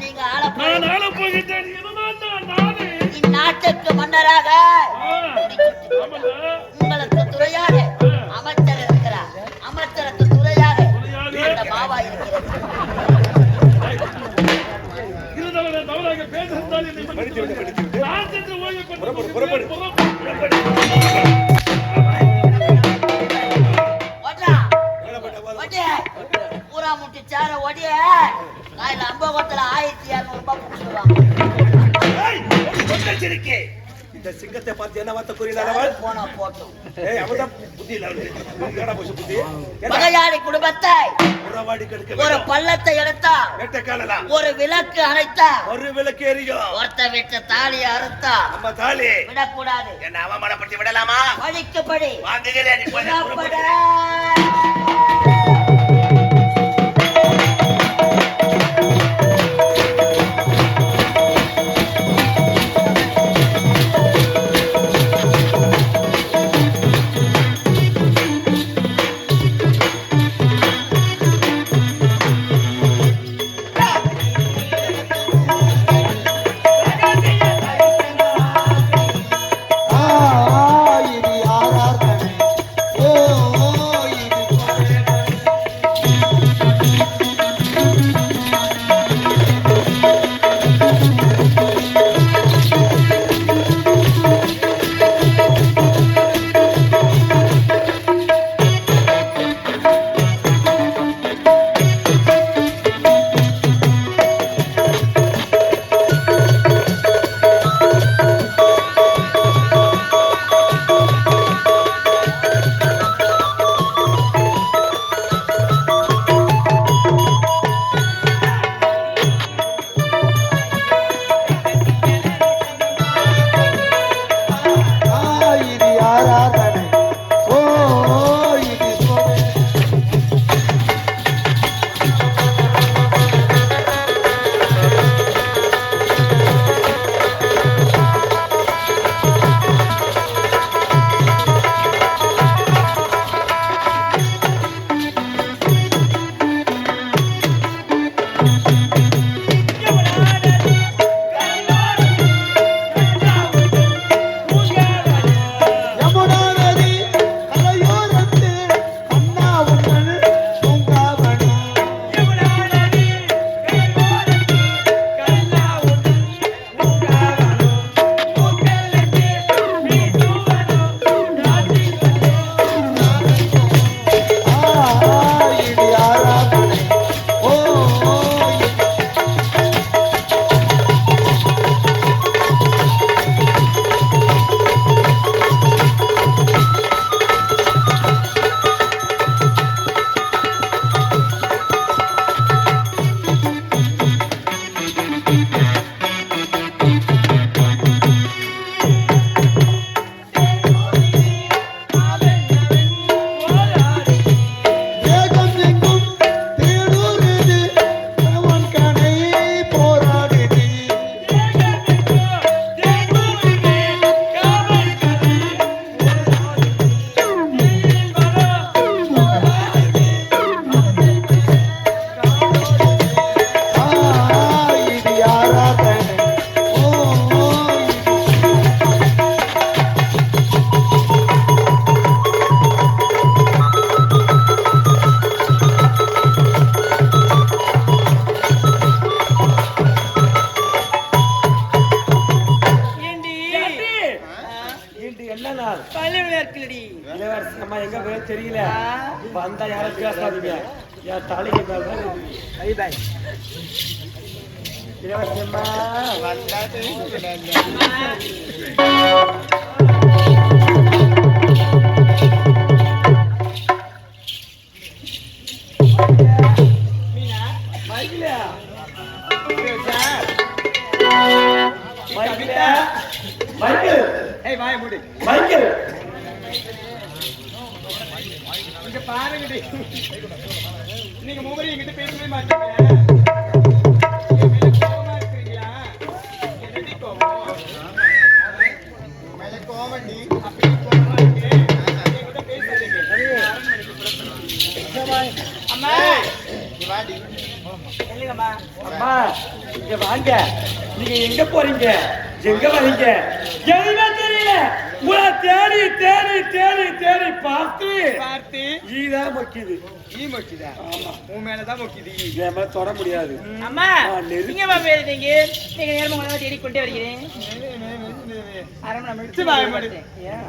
நீங்க ஆள போகின்றேன். இந்நாட்டுக்கு மன்னராக. உங்களுக்கு துறையாக அமைச்சர் இருக்கிறார் அமைச்சருக்கு துறையாக இந்த மாவா இருக்கிறது இருந்தாலும் தவறாக சிங்கத்தை பார்த்து என்ன வார்த்தை போனா போட்டும். ஏய் அவதான் புத்தி இல்ல என்னடா போச்சு புத்தி? குடும்பத்தை உறவாடி கெடுக்க ஒரு. பள்ளத்தை எடுத்தா நெட்ட காணலாம் ஒரு விளக்கு அணைத்தா ஒரு விளக்கு எரியும் ஒருத்த வீட்டு தாலியை அறுத்தா நம்ம தாலி. விடக்கூடாது. என்ன அவமானப்படுத்தி விடலாமா? வழிக்கு படி வாங்குகிறேன் இருக்குல்லடி. இளவரசி அம்மா எங்க போய் தெரியல. வந்தா யாரும் பேசாதீங்க. என் தலைக்கு மேல இருக்குது. இளவரசி அம்மா. மைக்கில அம்மா இங்க வாங்க. நீங்க எங்க போறீங்க? எங்க வரீங்க? எதுவுமே தெரியல. உங்களை தேடி தேடி தேடி தேடி பார்த்து பார்த்து. ஈதான் மொக்கிது. ஈ மொக்கிதா? உன் மேலதான் மொக்கிது. ஈ. என் மேல தொட முடியாது. அம்மா. நீங்க வா பேசுறீங்க நீங்க நேரம் உங்களை தேடிக்கொண்டே வருகிறேன். அரமணை சி, முடிச்சு வாய மூடு. ஏன்?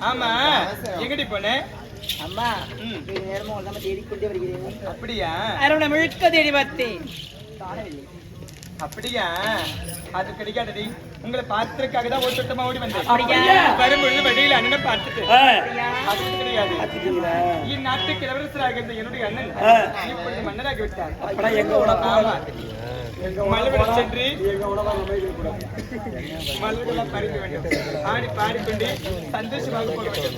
ஆமா. எங்கடி போன? அம்மா ம். நீங்க நேரம் உங்களை தான் தேடிக்கொண்டே வருகிறேன். அப்படியா? அரமணை முழுக்க தேடி பார்த்தேன். காணவில்லை. அப்படியா? அது கிடைக்காதடி. உங்களை பார்த்துருக்காக தான் ஒரு சுத்தமா ஓடி வந்தேன். அப்படியா? வரும்பொழுது வழியில் அண்ணனை பார்த்துட்டு. அது கிடையாது? இந்நாட்டுக்கு இளவரசராக இருந்த என்னுடைய அண்ணன். இப்பொழுது மன்னராகி விட்டார். அப்படா எங்க உட போகலாம். சென்று மலர்களெல்லாம் பறிக்க வேண்டும். ஆடி பாடிக்கொண்டு சந்தோஷமாக போக வேண்டும்.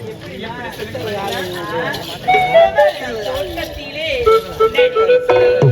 எப்படி சொல்லிட்டு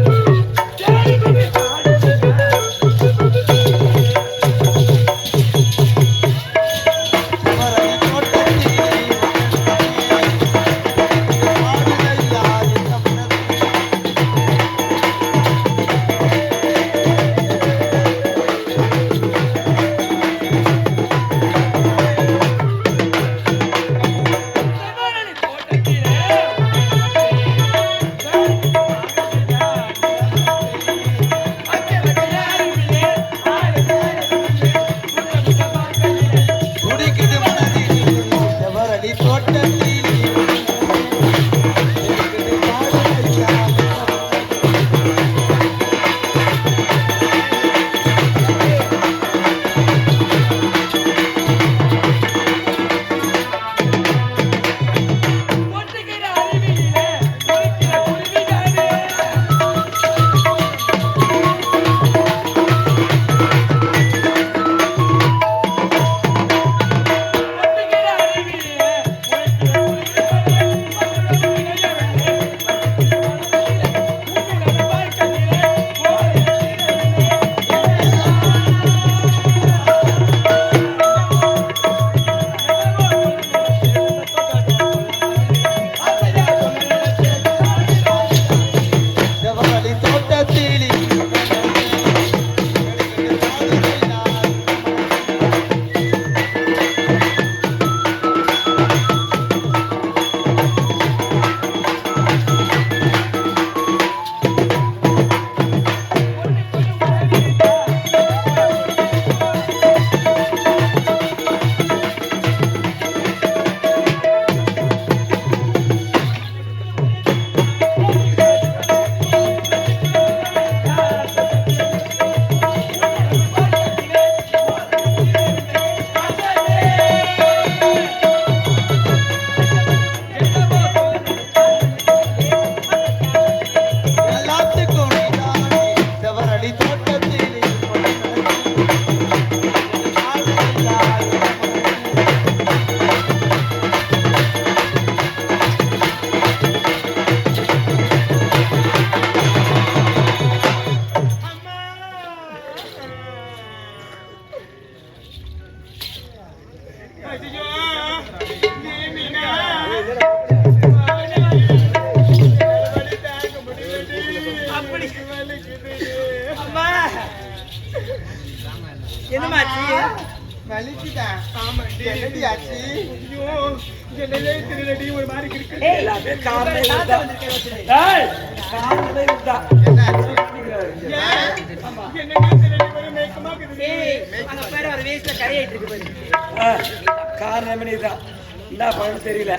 என்னமாச்சு வலிக்குதா ஆமாண்டி என்னடி ஆச்சு ஐயோ என்னலே ஒரு மாதிரி இருக்கு ஏய், எல்லாமே காரணமே தாத்தா இதுதான். வந்திருக்காரு ஒருத்தரு. ஏய், காரணமே இதுதான். என்னடி தெரியல ஒரு மேக்கமா ஏய், அங்க பாரு, அவர் வேஸ்ட்ல கரையாயிட்டு இருக்கு பாரு. ஆ, காரணமே இதுதான். என்ன பண்ணணும் தெரியல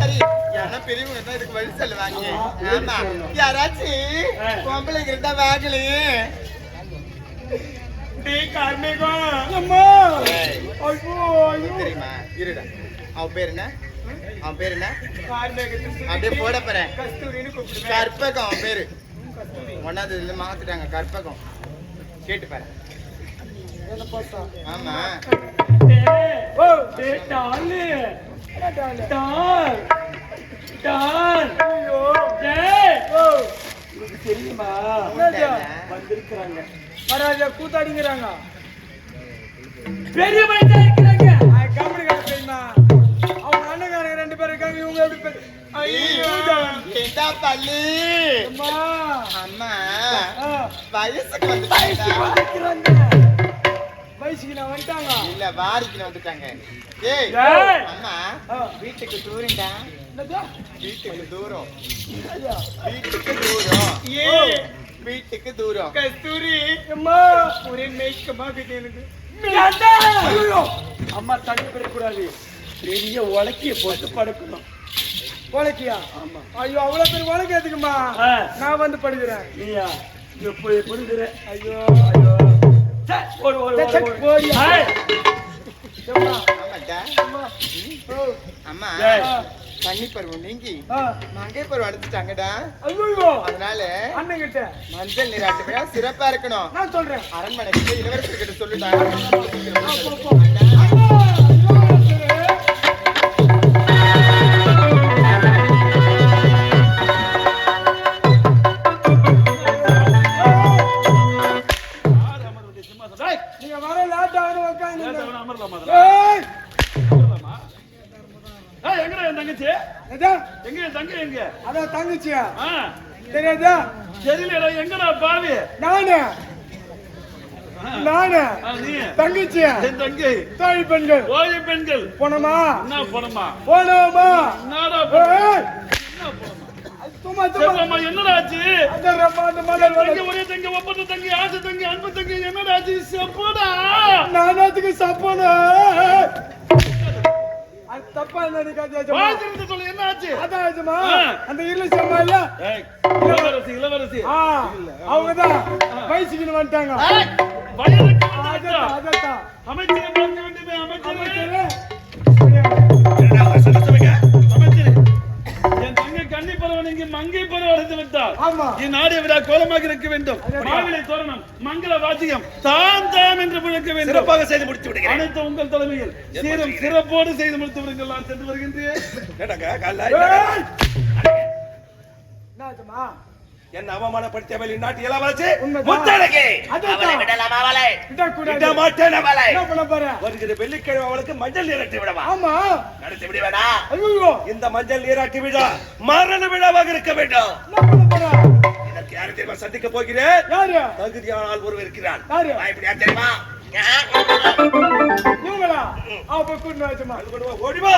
சரி யாரா பெரியவங்க தான் இதுக்கு வழி சொல்லுவாங்க. ஆமா. யாராச்சும் பொம்பளைங்க இருந்தா வாங்கலையே தெரியுமா? இருடா. அவன் பேர் என்ன? அவன் பேர் என்ன? அப்படியே போட போறேன். கற்பகம் அவன் பேரு. ஒன்னாவது இதுல மாத்திட்டாங்க கற்பகம். கேட்டு பாரு. ஆமா. உனக்கு தெரியுமா? வந்திருக்கிறாங்க. மராஜா கூத்தாடிங்கிறாங்க. பெரிய மனிதா இருக்கிறாங்க. கம்பெனி தெரியுமா? அவங்க அண்ணன் ரெண்டு பேர் இருக்காங்க இவங்க எப்படி அம்மா. வயசுக்கு வயசுக்கு வந்துட்டாங்க. வந்துக்கிறாங்க. வயசுக்கு நான் வந்துட்டாங்க. இல்ல வாரிக்கு வந்துட்டாங்க. ஏய். அம்மா வீட்டுக்கு தூரண்டா? வீட்டுக்கு தூரம். ஐயா. வீட்டுக்கு தூரம். ஏய். வீட்டுக்கு தூரம். கஸ்தூரி. அம்மா. ஒரே மேய்க்கமாக்குது எனக்கு ஐயோ. அம்மா தண்ணி பெறக்கூடாது பெரிய உலக்கிய போட்டு படுக்கணும். உலக்கியா? ஆமா. ஐயோ அவ்வளவு பேர் உலக்க எதுக்குமா? நான் வந்து படுக்கிறேன். நீயா? எப்படி படுக்கிற ஐயோ. அம்மா. தண்ணி பருவம் நீங்கி. மங்கை பருவம் அடைச்சிட்டாங்கடா அதனால அண்ணன் கிட்ட மஞ்சள் நீராட்டு விழா சிறப்பா இருக்கணும். நான் சொல்றேன். அரண்மனைக்கு இளவரசர் கிட்ட சொல்லுடா. எங்க தங்கை எங்க? அதான் தங்கச்சியா? தெரியாதா? தெரியலடா எங்கடா பாவி? நானு. நானு. என் தங்கை. தாய் பெண்கள். ஓய பெண்கள். போனோமா? என்ன பணமா போனோமா? என்னடா பணம்? தப்பா வாய்ச்சிருந்து சொல்லு என்ன ஆச்சு? அதான் ஆச்சுமா. அந்த இருள சம்மா இல்ல? இளவரசி இளவரசி. அவங்கதான். வயசுக்கு வந்துட்டாங்க. அமைச்சரே அமைச்சரே. அமைச்சரே. இங்கு மங்கை பருவம் அடைந்து விட்டார் ஆமா. என் நாடு விட கோலமாக இருக்க வேண்டும். மாவிலை தோரணம் மங்கள வாத்தியம் தாம் தாம் என்று முழக்க வேண்டும். சிறப்பாக செய்து முடித்து விடுகிறேன். அனைத்து உங்கள் தலைமையில் சீரும் சிறப்போடு செய்து முடித்து விடுங்கள். நான் சென்று வருகின்றேன்! என்ன அவமானப்படுத்தியவள் இந்நாட்டு இளவரசி. முத்தழகி! அதான் விடலாமா அவளை. விட மாட்டேன் அவளை. வருகிற வெள்ளிக்கிழமை அவளுக்கு மஞ்சள் நீராட்டி விடவா? ஆமா. நடத்தி விடுவேனா? ஐயோ. இந்த மஞ்சள் நீராட்டி விழா மரண விழாவாக இருக்க வேண்டும். இதற்கு யாரை தெரியுமா சந்திக்க போகிறேன்? யாரு? தகுதியான ஆள் ஒருவர் இருக்கிறான் யாரு? பயப்படியா தெரியுமா? இவங்களா அப்ப கொண்டு வா, ஓடி வா.